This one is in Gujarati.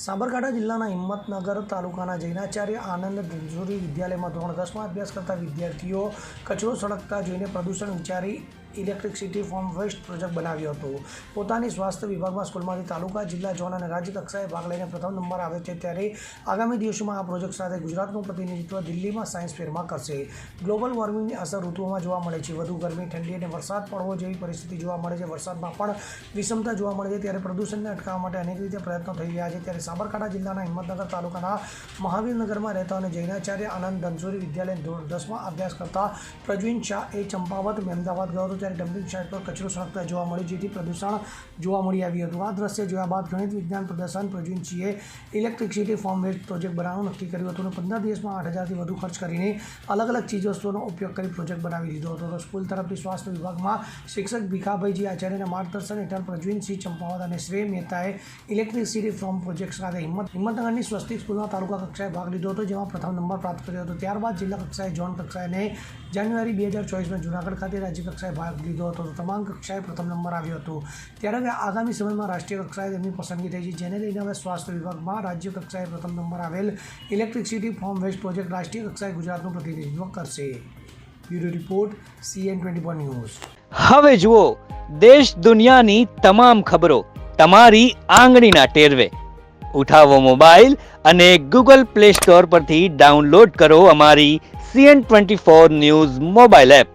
સાબરકાંઠા જિલ્લાના હિંમતનગર તાલુકાના જૈનાચાર્ય આનંદ ધનસુરી વિદ્યાલયમાં ધોરણ દસમાં અભ્યાસ કરતા વિદ્યાર્થીઓ કચરો સળગતા જોઈને પ્રદૂષણ વિચારી ઇલેક્ટ્રિસિટી ફોર્મ વેસ્ટ પ્રોજેક્ટ બનાવ્યો હતો. પોતાની સ્વાસ્થ્ય વિભાગમાં સ્કૂલમાંથી તાલુકા, જિલ્લા ઝોન અને રાજ્ય કક્ષાએ ભાગ લઈને પ્રથમ નંબર આવે છે ત્યારે આગામી દિવસોમાં આ પ્રોજેક્ટ સાથે ગુજરાતનું પ્રતિનિધિત્વ દિલ્હીમાં સાયન્સ ફેરમાં કરશે. ગ્લોબલ વોર્મિંગની અસર ઋતુઓમાં જોવા મળે છે. વધુ ગરમી, ઠંડી અને વરસાદ પડવો જેવી પરિસ્થિતિ જોવા મળે છે. વરસાદમાં પણ વિષમતા જોવા મળે છે. ત્યારે પ્રદૂષણને અટકાવવા માટે અનેક રીતે પ્રયત્નો થઈ રહ્યા છે. ત્યારે સાબરકાંઠા જિલ્લાના હિંમતનગર તાલુકાના મહાવીરનગરમાં રહેતા અને જૈનાચાર્ય આનંદ ધનસુરી વિદ્યાલય દસમાં અભ્યાસ કરતા પ્રજવીન શાહ એ ચંપાવત મહેમદાવાદ ગયો હતો ત્યારે ડમ્પિંગ સાઇટ પર કચરો સળગતા જોવા મળ્યું જેથી પ્રદૂષણ જોવા મળી આવ્યું હતું. આ દ્રશ્ય જોયા બાદ ગણિત વિજ્ઞાન પ્રદર્શન પ્રજુનસિંહે ઇલેક્ટ્રિસિટી ફોર્મ વેસ્ટ પ્રોજેક્ટ બનાવવાનું નક્કી કર્યું હતું અને પંદર દિવસમાં આઠ હજારથી વધુ ખર્ચ કરીને અલગ અલગ ચીજવસ્તુઓનો ઉપયોગ કરી પ્રોજેક્ટ બનાવી દીધો હતો. સ્કૂલ તરફથી સ્વાસ્થ્ય વિભાગમાં શિક્ષક ભીખાભાઈજી આચાર્યના માર્ગદર્શન હેઠળ પ્રજ્વીનસિંહ ચંપાવત અને શ્રેય મહેતાએ ઇલેક્ટ્રિસિટી ફોર્મ પ્રોજેક્ટ સાથે હિંમત, હિંમતનગરની સ્વસ્તિક સ્કૂલના તાલુકા કક્ષાએ ભાગ લીધો હતો, જેમાં પ્રથમ નંબર પ્રાપ્ત કર્યો હતો. ત્યારબાદ જિલ્લા કક્ષાએ ઝોન કક્ષાએ અને જાન્યુઆરી બે હજાર ચોવીસમાં જુનાગઢ ખાતે રાજ્ય કક્ષાએ ભાગ લીધો હતો તમામ કક્ષાએ પ્રથમ નંબર આવ્યો હતો. ત્યારે હવે આગામી સમયમાં રાષ્ટ્રીય કક્ષાએ તેમની પસંદગી થઈ છે, જેને લઈને હવે સ્વાસ્થ્ય વિભાગમાં રાજ્ય કક્ષાએ પ્રથમ નંબર આવેલ ઇલેક્ટ્રિસિટી ફોર્મ વેસ્ટ પ્રોજેક્ટ રાષ્ટ્રીય કક્ષાએ ગુજરાતનું પ્રતિનિધિત્વ કરશે. Bureau report CN twenty news. હવે જુઓ, દેશ દુનિયાની તમામ ખબરો તમારી આંગળીના ટેરવે. ઉઠાવો મોબાઈલ અને ગૂગલ પ્લે સ્ટોર પરથી ડાઉનલોડ કરો અમારી CN twenty four news mobile app.